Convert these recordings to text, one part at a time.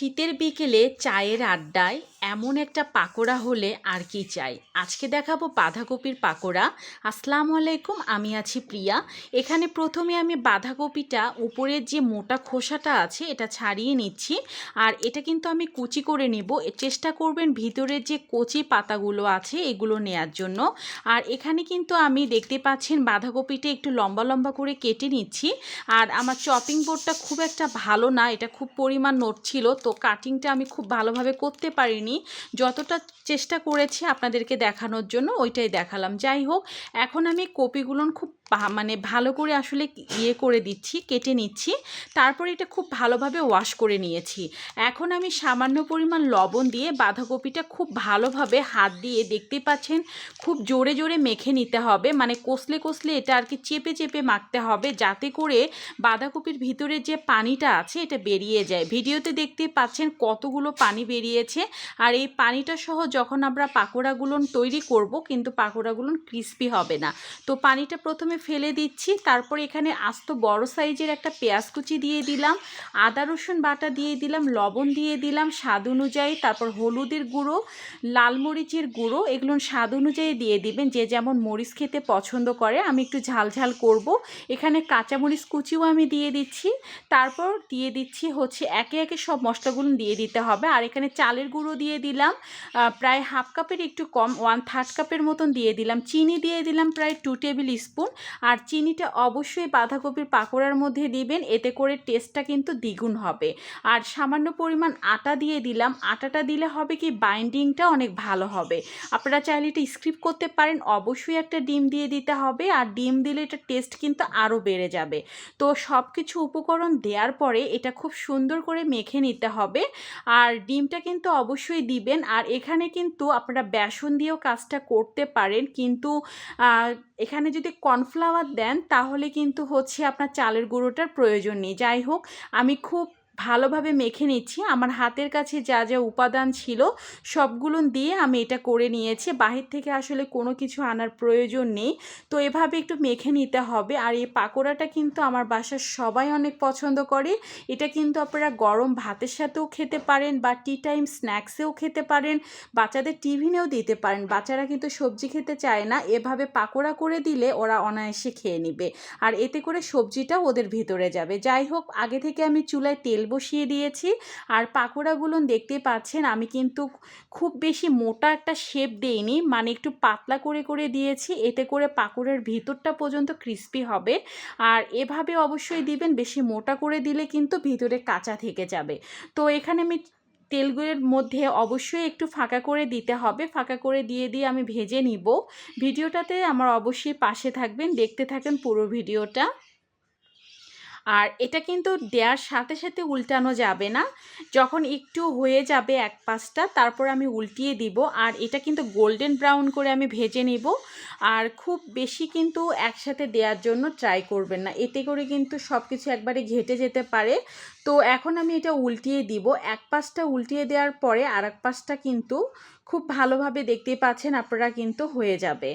শীতের বিকেলে চায়ের আড্ডায় এমন একটা পাকোড়া হলে আর কি চাই? আজকে দেখাবো বাঁধাকপির পাকোড়া। আসসালামু আলাইকুম, আমি আছি প্রিয়া। এখানে প্রথমে আমি বাঁধাকপিটা উপরের যে মোটা খোসাটা আছে, এটা ছাড়িয়ে নিচ্ছি। আর এটা কিন্তু আমি কুচি করে নিব। চেষ্টা করবেন ভিতরের যে কচি পাতাগুলো আছে, এগুলো নেয়ার জন্য। আর এখানে কিন্তু আমি দেখতে পাচ্ছেন বাঁধাকপিটা একটু লম্বা লম্বা করে কেটে নিচ্ছি। আর আমার চপিং বোর্ডটা খুব একটা ভালো না, এটা খুব পরিমাণ নড়ছিল তো কাটিংটা আমি খুব ভালোভাবে করতে পারিনি। যতটা চেষ্টা করেছি আপনাদেরকে দেখানোর জন্য ওইটাই দেখালাম। যাই হোক, এখন আমি কপিগুলো খুব মানে ভালো করে আসলে ইয়ে করে দিচ্ছি, কেটে নিচ্ছি। তারপর এটা খুব ভালোভাবে ওয়াশ করে নিয়েছি। এখন আমি সামান্য পরিমাণ লবণ দিয়ে বাঁধাকপিটা খুব ভালোভাবে হাত দিয়ে দেখতে পাচ্ছেন, খুব জোরে জোরে মেখে নিতে হবে। মানে কষলে কষলে এটা আর কি চেপে চেপে মাখতে হবে, যাতে করে বাঁধাকপির ভিতরে যে পানিটা আছে এটা বেরিয়ে যায়। ভিডিওতে দেখতে পাচ্ছেন কতগুলো পানি বেরিয়েছে। আর এই পানিটা সহ যখন আমরা পাকোড়াগুলো তৈরি করব, কিন্তু পাকোড়াগুলো ক্রিস্পি হবে না। তো পানিটা প্রথমে ফেলে দিচ্ছি। তারপর এখানে আস্ত বড় সাইজের একটা পেঁয়াজ কুচি দিয়ে দিলাম, আদা, রসুন বাটা দিয়ে দিলাম, লবণ দিয়ে দিলাম স্বাদ অনুযায়ী, তারপর হলুদের গুঁড়ো, লাল মরিচের গুঁড়ো, এগুলো স্বাদ অনুযায়ী দিয়ে দিবেন, যে যেমন মরিচ খেতে পছন্দ করে, আমি একটু ঝাল ঝাল করব। এখানে কাঁচামরিচ কুচিও আমি দিয়ে দিচ্ছি, তারপর দিয়ে দিচ্ছি হচ্ছে একে একে সব মশলাগুলো দিয়ে দিতে হবে, আর এখানে চালের গুঁড়ো দিয়ে দিলাম প্রায় হাফ কাপের একটু কম ওয়ান থার্ড কাপের মতন দিয়ে দিলাম, চিনি দিয়ে দিলাম প্রায় টু টেবিল স্পুন আর চিনিটা অবশ্যই বাঁধাকপির পাকোড়ার মধ্যে দিবেন, এতে করে টেস্টটা কিন্তু দ্বিগুণ হবে। আর সামান্য পরিমাণ আটা দিয়ে দিলাম, আটাটা দিলে হবে কি বাইন্ডিংটা অনেক ভালো হবে। আপনারা চাইলে এটা স্ক্রিপ করতে পারেন, অবশ্যই একটা ডিম দিয়ে দিতে হবে, আর ডিম দিলে এটা টেস্ট কিন্তু আরও বেড়ে যাবে। তো সব কিছু উপকরণ দেওয়ার পরে এটা খুব সুন্দর করে মেখে নিতে হবে, আর ডিমটা কিন্তু অবশ্যই দিবেন। আর এখানে কিন্তু আপনারা বেসন দিয়েও কাজটা করতে পারেন, কিন্তু এখানে যদি কর্নফ্লাওয়ার দেন তাহলে কিন্তু হচ্ছে আপনার চালের গুঁড়োটার প্রয়োজন নেই। যাই হোক আমি খুব ভালোভাবে মেখে নিচ্ছি। আমার হাতের কাছে যা যা উপাদান ছিল সবগুলো দিয়ে আমি এটা করে নিয়েছি। বাহির থেকে আসলে কোনো কিছু আনার প্রয়োজন নেই। তো এভাবে একটু মেখে নিতে হবে। আর এই পাকোড়াটা কিন্তু আমার বাসার সবাই অনেক পছন্দ করে। এটা কিন্তু আপনারা গরম ভাতের সাথেও খেতে পারেন বা টি টাইম স্ন্যাক্সেও খেতে পারেন। বাচ্চাদের টিফিনেও দিতে পারেন। বাচ্চারা কিন্তু সবজি খেতে চায় না। এভাবে পাকোড়া করে দিলে ওরা অনায়াসে খেয়ে নেবে। আর এতে করে সবজিটা ওদের ভিতরে যাবে। যাই হোক, আগে থেকে আমি চুলায় তেল বসিয়ে দিয়েছি। আর পাকোড়াগুলো দেখতে পাচ্ছেন, আমি কিন্তু খুব বেশি মোটা একটা শেপ দেইনি মানে একটু পাতলা করে করে দিয়েছি, এতে করে পাকোড়ার ভিতরটা পর্যন্ত ক্রিস্পি হবে। আর এভাবে অবশ্যই দিবেন, বেশি মোটা করে দিলে কিন্তু ভিতরে কাঁচা থেকে যাবে। তো এখানে আমি তেলগুলোর মধ্যে অবশ্যই একটু ফাঁকা করে দিতে হবে, ফাঁকা করে দিয়ে দিয়ে আমি ভেজে নিব। ভিডিওটাতে আমার অবশ্যই পাশে থাকবেন, দেখতে থাকেন পুরো ভিডিওটা। আর এটা কিন্তু দেওয়ার সাথে সাথে উল্টানো যাবে না। যখন একটু হয়ে যাবে এক পাশটা, তারপর আমি উল্টিয়ে দিব আর এটা কিন্তু গোল্ডেন ব্রাউন করে আমি ভেজে নিব। আর খুব বেশি কিন্তু একসাথে দেওয়ার জন্য ট্রাই করবেন না। এতে করে কিন্তু সব কিছু একবারে ঘেটে যেতে পারে। তো এখন আমি এটা উল্টিয়ে দিব। এক পাশটা উল্টিয়ে দেওয়ার পরে আর এক পাশটা কিন্তু খুব ভালোভাবে দেখতে পাচ্ছেন আপনারা কিন্তু হয়ে যাবে।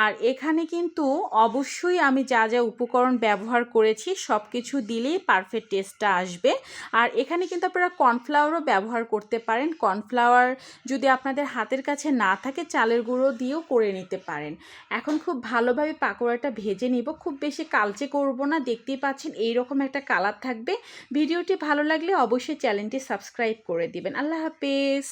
আর এখানে কিন্তু অবশ্যই আমি যা যা উপকরণ ব্যবহার করেছি সব কিছু দিলেই পারফেক্ট টেস্টটা আসবে। আর এখানে কিন্তু আপনারা কর্নফ্লাওয়ারও ব্যবহার করতে পারেন। কর্নফ্লাওয়ার যদি আপনাদের হাতের কাছে না থাকে, চালের গুঁড়ো দিয়েও করে নিতে পারেন। এখন খুব ভালোভাবে পাকোড়াটা ভেজে নিব। খুব বেশি কালচে করব না। দেখতেই পাচ্ছেন এইরকম একটা কালার থাকবে। ভিডিওটি ভালো লাগলে অবশ্যই চ্যানেলটি সাবস্ক্রাইব করে দিবেন। আল্লাহ হাফেজ।